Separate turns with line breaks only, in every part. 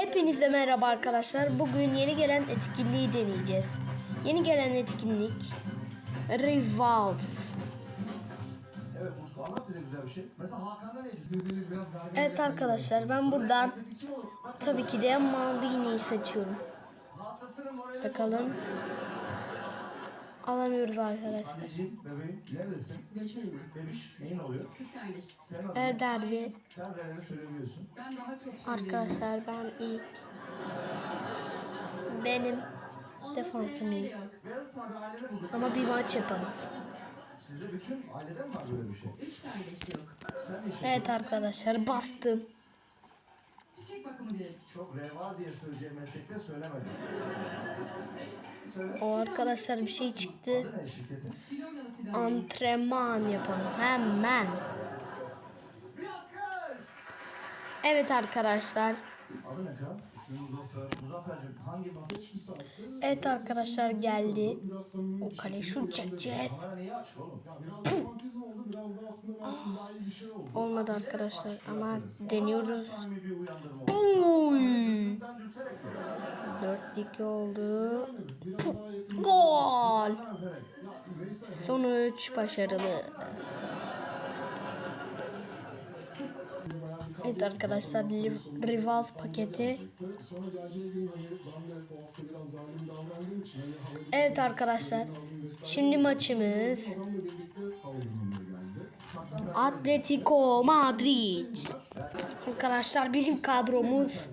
Hepinize merhaba arkadaşlar. Bugün yeni gelen etkinliği deneyeceğiz. Yeni gelen etkinlik Rivals.
Evet şey.
Evet arkadaşlar ben buradan tabii ki de Maldini'yi seçiyorum. Bakalım. Alamıyoruz arkadaşlar.
Anneciğim, bebeğim neredesin?
Göçmenim ben.
Bebiş neyin oluyor?
Kız kardeş.
Senin adın
Evet
ne?
derbi.
Sen Renner'i söyleyebiliyorsun.
Ben daha çok söylerim.
Arkadaşlar ben ilk benim defansım iyi.
bulduk.
Ama bir maç yapalım.
Sizde bütün aileden mi var böyle bir şey?
Üç kardeş yok.
Sen ne işin?
Evet arkadaşlar bastım.
Çiçek bakımı değil.
Çok R var diye söyleyeceğim meslekte söylemedim.
O arkadaşlar bir şey çıktı. Antrenman yapalım hemen. Evet arkadaşlar. Evet arkadaşlar geldi. O kale şut çekeceğiz. Olmadı arkadaşlar ama deniyoruz.
Bir uyandırma oldu.
Uy.
Dünden dürterek mi?
4-2 oldu. Gol. Sonuç başarılı. Evet arkadaşlar Rivals paketi. Evet arkadaşlar. Şimdi maçımız. Atletico Madrid. Arkadaşlar bizim kadromuz.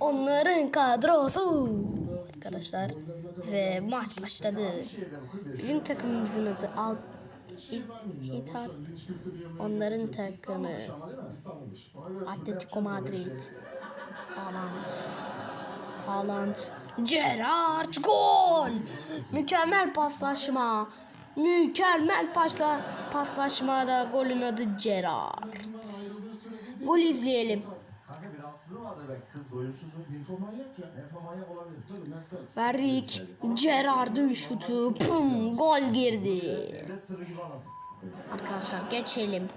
Onların kadrosu. Arkadaşlar ve maç başladı. Bizim takımımızın adı Al İt, Onların takımı. Atletico Madrid. Haaland. Haaland. Gerrard gol. Mükemmel paslaşma. Mükemmel pasla paslaşmada golün adı Gerrard. Gol izleyelim.
Rahatsızlığı vardır belki kız doyumsuz mu?
Infomanyak ya.
Enfomanyak olabilir.
Tabii nakkat.
Verdik. Gerrard'ın şutu. Pum, gol girdi.
Devlet sırrı gibi anlatır.
Arkadaşlar geçelim.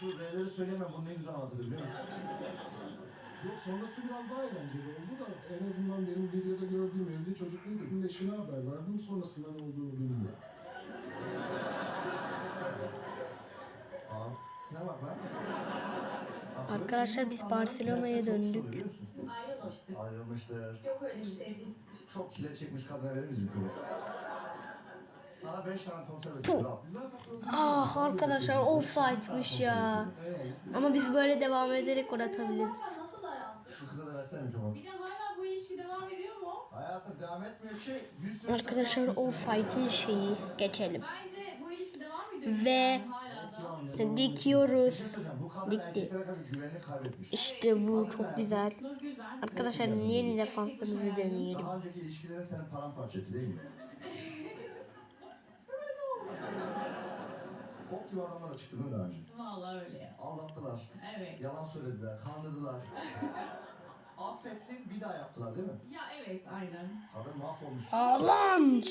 Şu R'leri söyleyemem bunu ne güzel anlatır biliyor musun?
Yok sonrası biraz daha eğlenceli oldu da en azından benim videoda gördüğüm evli çocukluydu. Bunun eşine haber verdim sonrasında ne olduğunu bilmiyorum.
Aa, ne bak lan?
Arkadaşlar biz Barcelona'ya döndük.
Ayrılmıştır.
Yok öyle bir şey.
Çok çile çekmiş kadına verir miyiz bir? Sana 5 tane konser.
Ah arkadaşlar offside'mış ya. Ama biz böyle devam ederek gol atabiliriz.
Şu kıza da versene mikrofonu.
Bir de hala bu ilişki devam ediyor mu?
Hayatım devam etmiyor ki. Bir sürü
Arkadaşlar offside'ın şeyi geçelim.
Bence bu ilişki devam ediyor.
Ve. Dikiyoruz. Dikti. İşte bu çok güzel. Arkadaşlar yeni defansımızı deneyelim.
Daha önceki ilişkilerin senin paramparça etti değil mi? Ok gibi adamlar da çıktı değil mi daha önce?
Vallahi öyle ya.
Aldattılar,
Evet.
yalan söylediler, kandırdılar. Affettin, bir daha yaptılar değil mi?
Ya evet aynen.
Kadın mahvolmuş.
Haaland!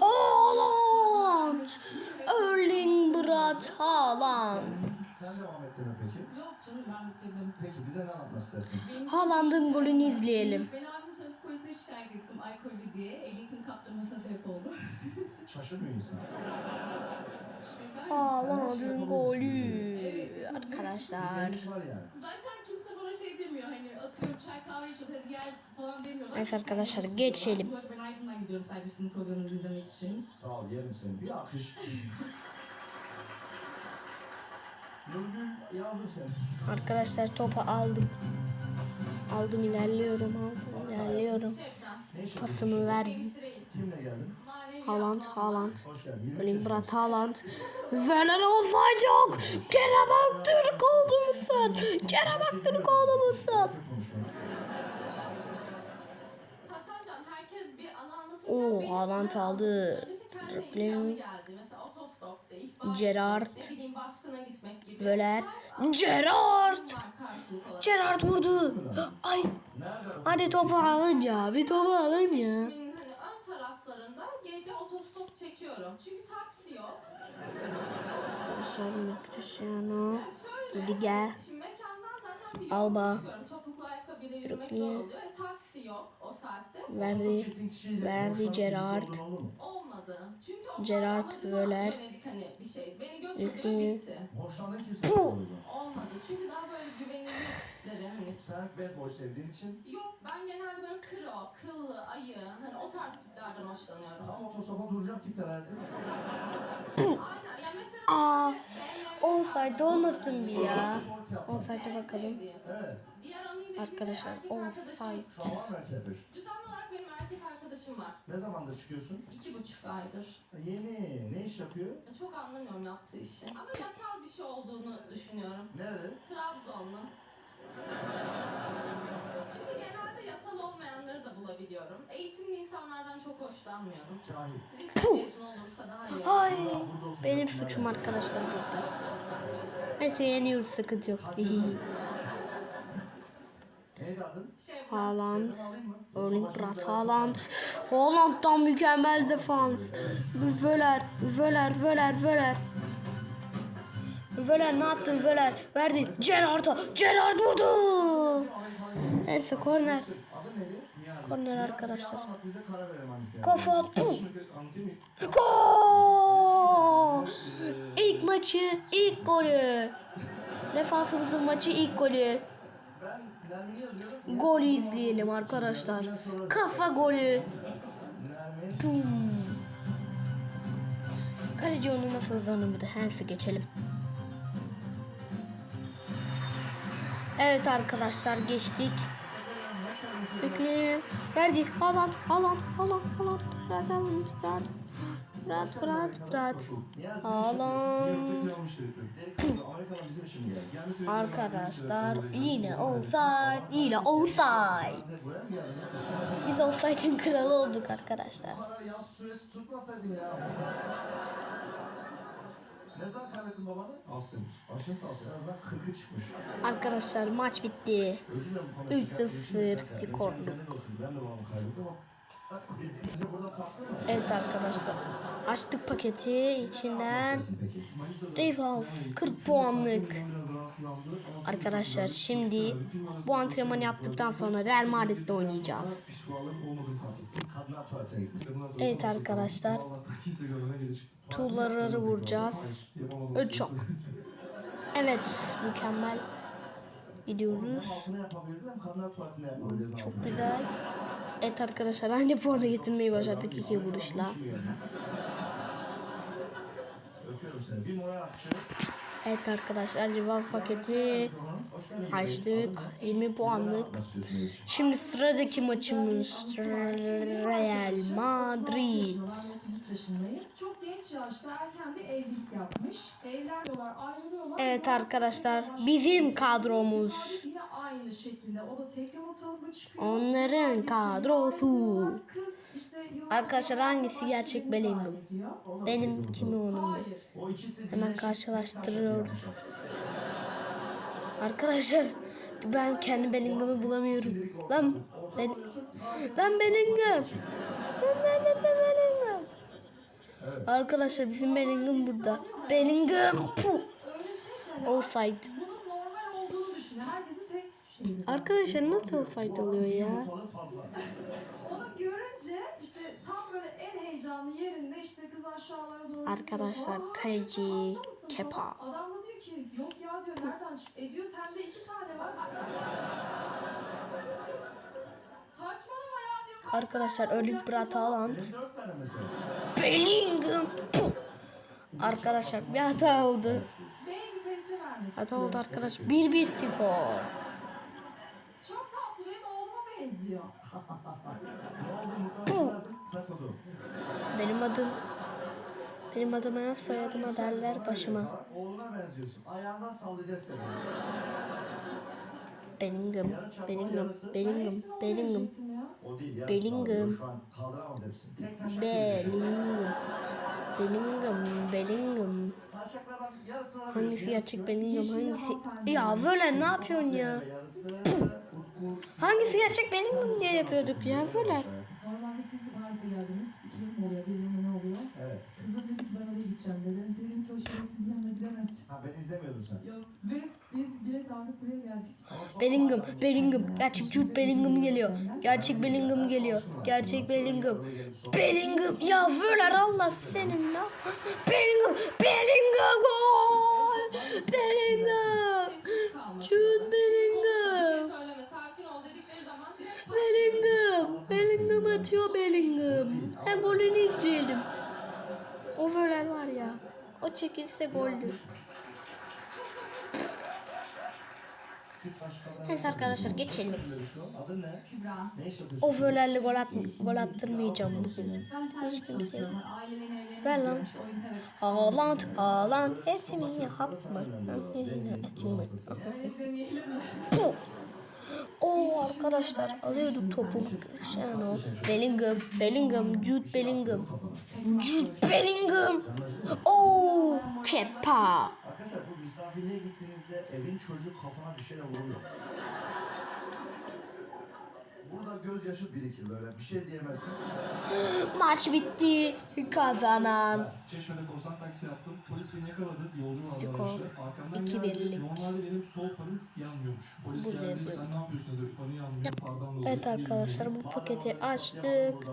Haaland! Erling Braut Haaland.
Sen devam ettin mi peki?
Yok canım ben bitirdim.
Peki bize ne anlatmak istersin?
Haaland'ın golünü izleyelim.
Ben abim trafik polisine şikayet ettim alkollü diye. Ehliyetini kaptırmasına sebep oldu.
Şaşırmıyor insan.
Haaland'ın golü. Arkadaşlar.
Var yani.
Zaten kimse bana şey demiyor hani atıyorum çay kahve içiyor hadi gel falan demiyorlar.
Neyse
Hiç
arkadaşlar, geçelim.
Ben Aydın'dan gidiyorum sadece sizin programınızı izlemek için.
Sağ ol, yerim seni. Bir alkış. Nurgül yazdım seni.
Arkadaşlar topu aldım. Aldım ilerliyorum aldım ilerliyorum.
Ne Kimle geldin?
Haaland Haaland. Braut Haaland. Fener offside yok. Kerem musun? Kerem Aktürkoğlu musun?
Herkes bir anı anlatırken
Oo, Haaland aldı. Dribbling.
Gibi.
Völer.
Olarak.
Gerard vurdu. Ay. Hadi topu alın ya. Bir topu alın ya.
Hani yok.
Cristiano Cristiano.
Şöyle.
Rüdiger. Alba. Brooklyn.
zor oluyor. E, taksi yok o saatte.
Verdi. Verdi Gerard.
o
Gerard
yönelik hani bir şey. Beni götürdü
Brooklyn.
ve
kimse
Puh.
Olmadı. Çünkü daha böyle güvenilir tipleri hani.
Sen bad boy sevdiğin için
Yok ben genelde böyle kro, kıllı, ayı hani o tarz tiplerden hoşlanıyorum.
tam otosopa duracak tipler hayatım.
Aynen. Ya mesela
Aa,
böyle
Offside olmasın bir ya. Offside'e bakalım. Arkadaşlar offside.
Düzenli olarak benim erkek arkadaşım var.
Ne zamandır çıkıyorsun?
İki buçuk aydır.
Yeni. Ne iş yapıyor?
Çok anlamıyorum yaptığı işi. Ama yasal bir şey olduğunu düşünüyorum.
Nerede?
Trabzonlu. Çünkü genelde yasal olmayanları da bulabiliyorum. Eğitimli insanlardan çok hoşlanmıyorum.
Cahil.
Lise mezunu olursa daha iyi.
Ay. Benim suçum arkadaşlar burada. Neyse yeniyoruz sıkıntı yok.
Neydi adın?
Şey,
Haaland. Erling
başka
Haaland. Haaland'dan mükemmel defans. Völer, Völer, Völer, Völer. Völer ne yaptın Völer? Verdi Gerard'a. Gerard vurdu. Neyse korner. Korner arkadaşlar. Kafa. Gol! İlk maçı, ilk golü. Defansımızın maçı ilk golü. Golü izleyelim arkadaşlar. Kafa golü. Bum. Kaleci onu nasıl hızlanamadı? Hensi geçelim. Evet arkadaşlar geçtik. Bekleyin. Verdi. Haaland, Haaland, Haaland, Haaland. Rahat, rahat, rahat, rahat, rahat.
Geldi?
Arkadaşlar yine offside, yine offside. Biz offside'in kralı olduk arkadaşlar.
Ne zaman kaybettin babanı?
Alt Temmuz.
Başın sağ olsun. En azından 40'ı çıkmış.
Arkadaşlar maç bitti.
Özür dilerim bu konuda.
3-0 skorlu.
Ben de babamı kaybettim ama.
Evet arkadaşlar. Açtık paketi içinden. Rivals 40 puanlık. Arkadaşlar şimdi bu antrenmanı yaptıktan sonra Real Madrid'de oynayacağız. Evet arkadaşlar. Tuğları vuracağız. Üç çok. Evet mükemmel. Gidiyoruz. Çok güzel. Evet arkadaşlar aynı puanı getirmeyi başardık iki vuruşla. Evet arkadaşlar rival paketi açtık. 20 puanlık. Şimdi sıradaki maçımız Real Madrid.
Ben 33 yaşındayım. Çok genç yaşta erken bir evlilik yapmış. Evleniyorlar, ayrılıyorlar.
Evet arkadaşlar bizim kadromuz.
Yine aynı şekilde. O da tek yumurtalıkla çıkıyor.
Onların kadrosu.
Kız işte
Arkadaşlar hangisi gerçek Bellingham? Benim kimi onun mu? Hemen karşılaştırıyoruz. Arkadaşlar ben kendi Bellingham'ı bulamıyorum. Lan ben lan Bellingham. Lan nerede Arkadaşlar bizim Bellingham burada. Bellingham. Puh. Offside. Arkadaşlar nasıl offside oluyor ya? Arkadaşlar, kaleci Kepa.
Adam da diyor ki yok ya diyor nereden çık? E diyor sende iki tane var.
Arkadaşlar Erling
diyor.
Haaland. Bellingham. Puh. Arkadaşlar bir hata oldu. Hata oldu arkadaş. 1-1 skor.
Çok tatlı benim oğluma benziyor.
Benim adım benim adıma soyadıma derler başıma.
Oğluna benziyorsun. Ayağından sallayacak seni.
Bellingham, Bellingham, Bellingham, Bellingham.
O değil ya.
Bellingham.
sallıyor. Şu an kaldıramaz hepsini. Tek taşak
Bellingham, Bellingham, Bellingham. Hangisi gerçek Bellingham, hangisi? Ya Völen ne yapıyorsun ya? Hangisi gerçek Bellingham diye yapıyorduk ya Völen.
Normalde siz Paris'e geldiniz. İki yıl mı oluyor? Bir yıl mı ne oluyor?
Evet.
Kız da dedi ki ben oraya gideceğim dedi. Dedim ki o şerefsiz yanına gidemezsin.
Ha beni izlemiyordun sen.
Yok. Ve biz bilet aldık buraya geldik.
Ama
Bellingham, Bellingham. Gerçek Jude Bellingham geliyor. Gerçek Bellingham geliyor. Gerçek Bellingham. Bellingham. Ya Völer Allah senin lan. Bellingham, Bellingham gol. Bellingham. Jude Bellingham. Bellingham. Bellingham atıyor Bellingham. Hem golünü izleyelim. O Völer var ya. O çekilse goldü. Neyse arkadaşlar geçelim.
Adın ne?
Kübra.
Ne iş yapıyorsun?
O Völer'le gol, at gol attırmayacağım bugün.
Çalışıyorum. Ailelerin evlerine
Ver lan. Haaland, Haaland, etimi yapma. Etimi
Evet?
Puh. Oo arkadaşlar alıyorduk topu. Cristiano, Bellingham, Bellingham, Jude Bellingham. Jude Bellingham. Oo Kepa.
Arkadaşlar bu misafirliğe gittiğinizde evin çocuğu kafana bir şeyle vuruyor. Burada gözyaşı birikir böyle bir şey diyemezsin.
Maç bitti. Kazanan.
Çeşme'de korsan taksi yaptım. Polis beni yakaladı. Yolcu vardı
Skor.
araçta. Arkamdan
İki
geldi.
birlik.
Normalde benim sol farım yanmıyormuş. Polis
Burada
geldi. Sen ne yapıyorsun dedi. Farın yanmıyor. Fardan dolayı.
Evet arkadaşlar bu paketi açtık.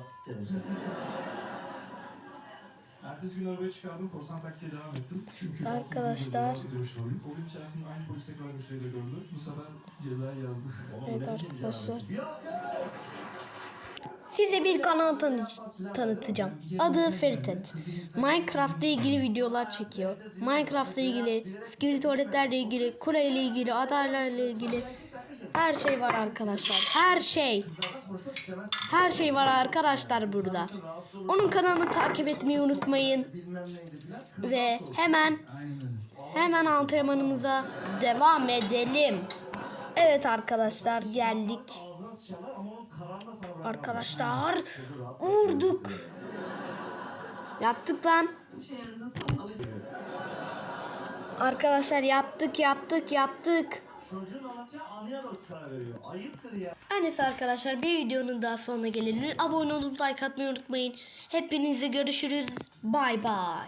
Ertesi gün arabayı çıkardım. Korsan taksiye devam ettim. Çünkü
Arkadaşlar.
O gün içerisinde aynı polis tekrar müşteriyle gördü. Bu sefer cezayı yazdı.
Evet arkadaşlar. Size bir kanal tanı- tanıtacağım. Adı Feritet. Minecraft'la ilgili videolar çekiyor. Minecraft'la ilgili, security tuvaletlerle ilgili, kule ile ilgili, adaylarla ilgili her şey var arkadaşlar. Her şey. Her şey var arkadaşlar burada. Onun kanalını takip etmeyi unutmayın ve hemen hemen antrenmanımıza devam edelim. Evet arkadaşlar geldik. Arkadaşlar vurduk. Yaptık lan. Arkadaşlar yaptık yaptık yaptık.
Çocuğun anlatacağı anıya da karar veriyor. Ayıptır ya.
Her neyse arkadaşlar bir videonun daha sonuna gelelim. Abone olup like atmayı unutmayın. Hepinize görüşürüz. Bay bay.